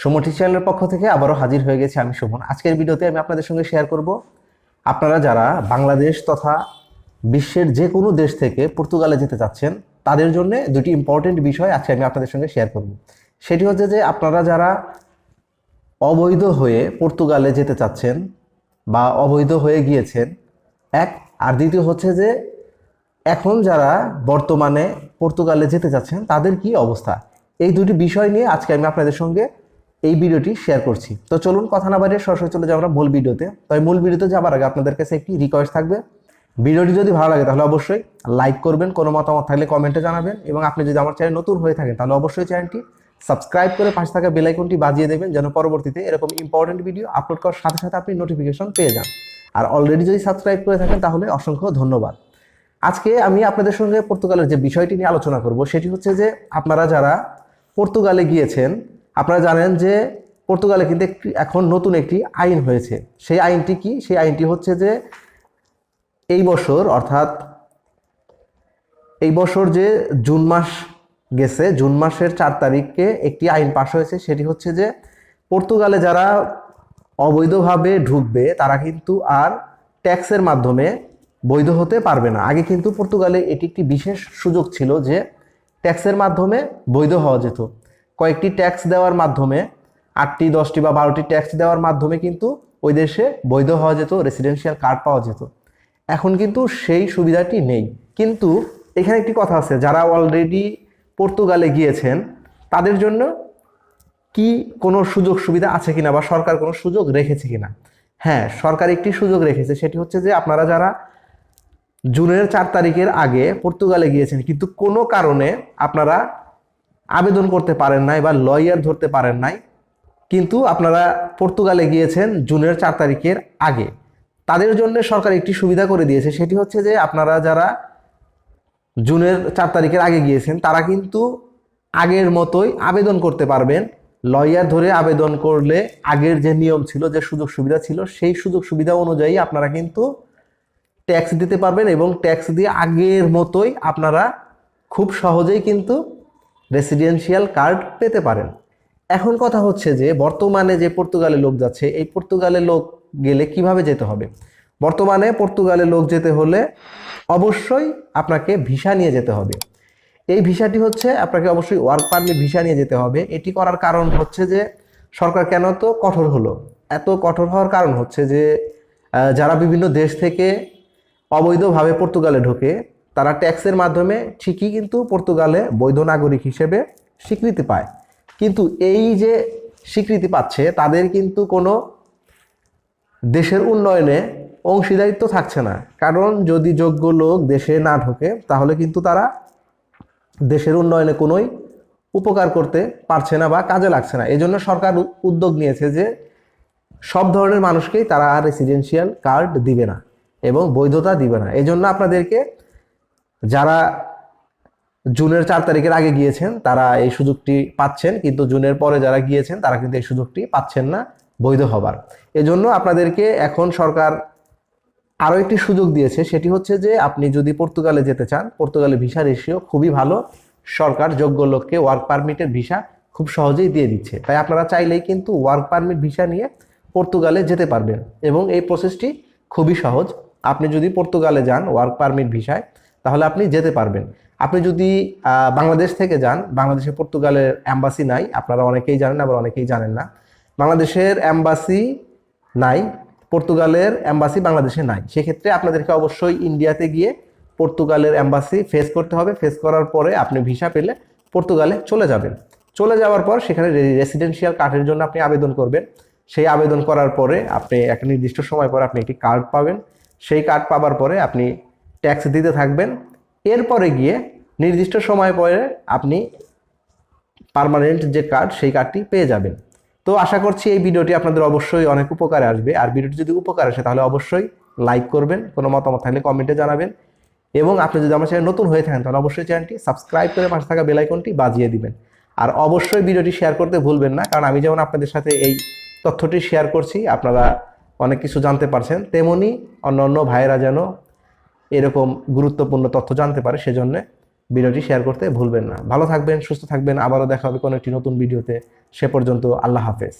সুমটি চ্যানেলের পক্ষ থেকে আবারও হাজির হয়ে গেছি আমি সুমন। আজকের ভিডিওতে আমি আপনাদের সঙ্গে শেয়ার করব। আপনারা যারা বাংলাদেশ তথা বিশ্বের যে কোনো দেশ থেকে পর্তুগালে যেতে চাচ্ছেন, তাদের জন্য দুটি ইম্পর্টেন্ট বিষয় আজকে আমি আপনাদের সঙ্গে শেয়ার করব। সেটি হচ্ছে যে আপনারা যারা অবৈধ হয়ে পর্তুগালে যেতে চাচ্ছেন বা অবৈধ হয়ে গিয়েছেন, এক, আর দ্বিতীয় হচ্ছে যে এখন যারা বর্তমানে পর্তুগালে যেতে চাচ্ছেন, তাদের কি অবস্থা? এই দুটি বিষয় নিয়ে আজকে আমি আপনাদের সঙ্গে এই ভিডিওটি শেয়ার করছি। তো চলুন কথা না বাড়িয়ে সরাসরি চলে আমরা মূল ভিডিওতে। তবে মূল ভিডিওতে যাবার আগে আপনাদের কাছে একটি রিকোয়েস্ট থাকবে। ভিডিওটি যদি ভালো লাগে তাহলে অবশ্যই লাইক করবেন, কোনো মতামত থাকলে কমেন্টে জানাবেন এবং আপনি যদি আমার চ্যানেল নতুন হয়ে থাকেন তাহলে অবশ্যই চ্যানেলটি সাবস্ক্রাইব করে পাশে থাকা বেল আইকনটি বাজিয়ে দেবেন যেন পরবর্তীতে এরকম ইম্পর্টেন্ট ভিডিও আপলোড করার সাথে সাথে আপনি নোটিফিকেশন পেয়ে যান। আর অলরেডি যদি সাবস্ক্রাইব করে থাকেন তাহলে অসংখ্য ধন্যবাদ। আজকে আমি আপনাদের সঙ্গে পর্তুগালের যে বিষয়টি নিয়ে আলোচনা করব সেটি হচ্ছে যে আপনারা যারা পর্তুগালে গিয়েছেন আপনারা জানেন যে পর্তুগালে কিন্তু একটি, এখন নতুন একটি আইন হয়েছে। সেই আইনটি কি? সেই আইনটি হচ্ছে যে এই বছর, অর্থাৎ এই বছর যে জুন মাস গেছে, জুন মাসের চার তারিখে একটি আইন পাশ হয়েছে। সেটি হচ্ছে যে পর্তুগালে যারা অবৈধভাবে ঢুকবে, তারা কিন্তু আর ট্যাক্সের মাধ্যমে বৈধ হতে পারবে না। আগে কিন্তু পর্তুগালে এটি একটি বিশেষ সুযোগ ছিল যে ট্যাক্সের মাধ্যমে বৈধ হওয়া যেত। কয়েকটি ট্যাক্স দেওয়ার মাধ্যমে, আটটি, দশটি বা বারোটি ট্যাক্স দেওয়ার মাধ্যমে কিন্তু ওই দেশে বৈধ হওয়া যেত রেসিডেন্সিয়াল কার্ড পাওয়া যেত। এখন কিন্তু সেই সুবিধাটি নেই। কিন্তু এখানে একটি কথা আছে, যারা অলরেডি পর্তুগালে গিয়েছেন, তাদের জন্য কি কোনো সুযোগ সুবিধা আছে কিনা বা সরকার কোনো সুযোগ রেখেছে কিনা? হ্যাঁ সরকার একটি সুযোগ রেখেছে, সেটি হচ্ছে যে আপনারা যারা জুনের চার তারিখের আগে পর্তুগালে গিয়েছেন, কিন্তু কোনো কারণে আপনারা আবেদন করতে পারেন নাই বা লয়ার ধরতে পারেন নাই, কিন্তু আপনারা পর্তুগালে গিয়েছেন জুনের চার তারিখের আগে। তাদের জন্য সরকার একটি সুবিধা করে দিয়েছে, সেটি হচ্ছে যে আপনারা যারা জুনের চার তারিখের আগে গিয়েছেন, তারা কিন্তু আগের মতোই আবেদন করতে পারবেন। লয়ার ধরে আবেদন করলে আগের যে নিয়ম ছিল, যে সুযোগ সুবিধা ছিল, সেই সুযোগ সুবিধা অনুযায়ী আপনারা কিন্তু ট্যাক্স দিতে পারবেন এবং ট্যাক্স দিয়ে আগের মতোই আপনারা খুব সহজেই কিন্তু রেসিডেন্সিয়াল কার্ড পেতে পারেন। এখন কথা হচ্ছে যে, বর্তমানে যে পর্তুগালে লোক যাচ্ছে, এই পর্তুগালে লোক গেলে কীভাবে যেতে হবে? বর্তমানে পর্তুগালে লোক যেতে হলে অবশ্যই আপনাকে ভিসা নিয়ে যেতে হবে। এই ভিসাটি হচ্ছে আপনাকে অবশ্যই ওয়ার্ক পারমিট ভিসা নিয়ে যেতে হবে। এটি করার কারণ হচ্ছে যে, সরকার কেন তো কঠোর হলো? এত কঠোর হওয়ার কারণ হচ্ছে যে যারা বিভিন্ন দেশ থেকে অবৈধভাবে পর্তুগালে ঢোকে তারা ট্যাক্সের মাধ্যমে ঠিকই কিন্তু পর্তুগালে বৈধ নাগরিক হিসেবে স্বীকৃতি পায়। কিন্তু এই যে স্বীকৃতি পাচ্ছে, তাদের কিন্তু কোনো দেশের উন্নয়নে অংশীদারিত্ব থাকছে না। কারণ যদি যোগ্য লোক দেশে না ঢোকে, তাহলে কিন্তু তারা দেশের উন্নয়নে কোনোই উপকার করতে পারছে না বা কাজে লাগছে না। এজন্য সরকার উদ্যোগ নিয়েছে যে সব ধরনের মানুষকেই তারা আর রেসিডেন্সিয়াল কার্ড দিবে না এবং বৈধতা দিবে না। এজন্য আপনাদেরকে যারা জুনের চার তারিখের আগে গিয়েছেন, তারা এই সুযোগটি পাচ্ছেন, কিন্তু জুনের পরে যারা গিয়েছেন, তারা কিন্তু এই সুযোগটি পাচ্ছেন না, বৈধ হবার। এজন্য আপনাদেরকে এখন সরকার আরও একটি সুযোগ দিয়েছে, সেটি হচ্ছে যে আপনি যদি পর্তুগালে যেতে চান, পর্তুগালে ভিসা রেশিও খুবই ভালো, সরকার যোগ্য লোককে ওয়ার্ক পারমিটের ভিসা খুব সহজেই দিয়ে দিচ্ছে। তাই আপনারা চাইলেই কিন্তু ওয়ার্ক পারমিট ভিসা নিয়ে পর্তুগালে যেতে পারবেন এবং এই প্রসেসটি খুবই সহজ। আপনি যদি পর্তুগালে যান ওয়ার্ক পারমিট ভিসায় তাহলে আপনি যেতে পারবেন। আপনি যদি বাংলাদেশ থেকে যান, বাংলাদেশে পর্তুগালের অ্যাম্বাসি নাই, আপনারা অনেকেই জানেন, আবার অনেকেই জানেন না। বাংলাদেশের অ্যাম্বাসি নাই, পর্তুগালের অ্যাম্বাসি বাংলাদেশে নাই। সেক্ষেত্রে আপনাদেরকে অবশ্যই ইন্ডিয়াতে গিয়ে পর্তুগালের অ্যাম্বাসি ফেস করতে হবে। ফেস করার পরে আপনি ভিসা পেলে পর্তুগালে চলে যাবেন। চলে যাওয়ার পর সেখানে রেসিডেন্সিয়াল কার্ডের জন্য আপনি আবেদন করবেন। সেই আবেদন করার পরে আপনি একটা নির্দিষ্ট সময় পরে আপনি একটি কার্ড পাবেন। সেই কার্ড পাবার পরে আপনি ট্যাক্স দিতে থাকবেন। এরপরে গিয়ে নির্দিষ্ট সময় পরে আপনি পার্মানেন্ট যে কার্ড সেই কার্ডটি পেয়ে যাবেন। তো আশা করছি এই ভিডিওটি আপনাদের অবশ্যই অনেক উপকারে আসবে। আর ভিডিওটি যদি উপকার আসে, তাহলে অবশ্যই লাইক করবেন, কোনো মতামত থাকলে কমেন্টে জানাবেন। এবং আপনি যদি আমার চ্যানেল নতুন হয়ে থাকেন, তাহলে অবশ্যই চ্যানেলটি সাবস্ক্রাইব করে পাশে থাকা বেলাইকনটি বাজিয়ে দিবেন। আর অবশ্যই ভিডিওটি শেয়ার করতে ভুলবেন না, কারণ আমি যেমন আপনাদের সাথে এই তথ্যটি শেয়ার করছি, আপনারা অনেক কিছু জানতে পারছেন, তেমনি অন্য অন্য ভাইয়েরা যেন এরকম গুরুত্বপূর্ণ তথ্য জানতে পারে, সেজন্য ভিডিওটি শেয়ার করতে ভুলবেন না। ভালো থাকবেন, সুস্থ থাকবেন। আবারও দেখা হবে কোনো একটি নতুন ভিডিওতে। সে পর্যন্ত আল্লাহ হাফেজ।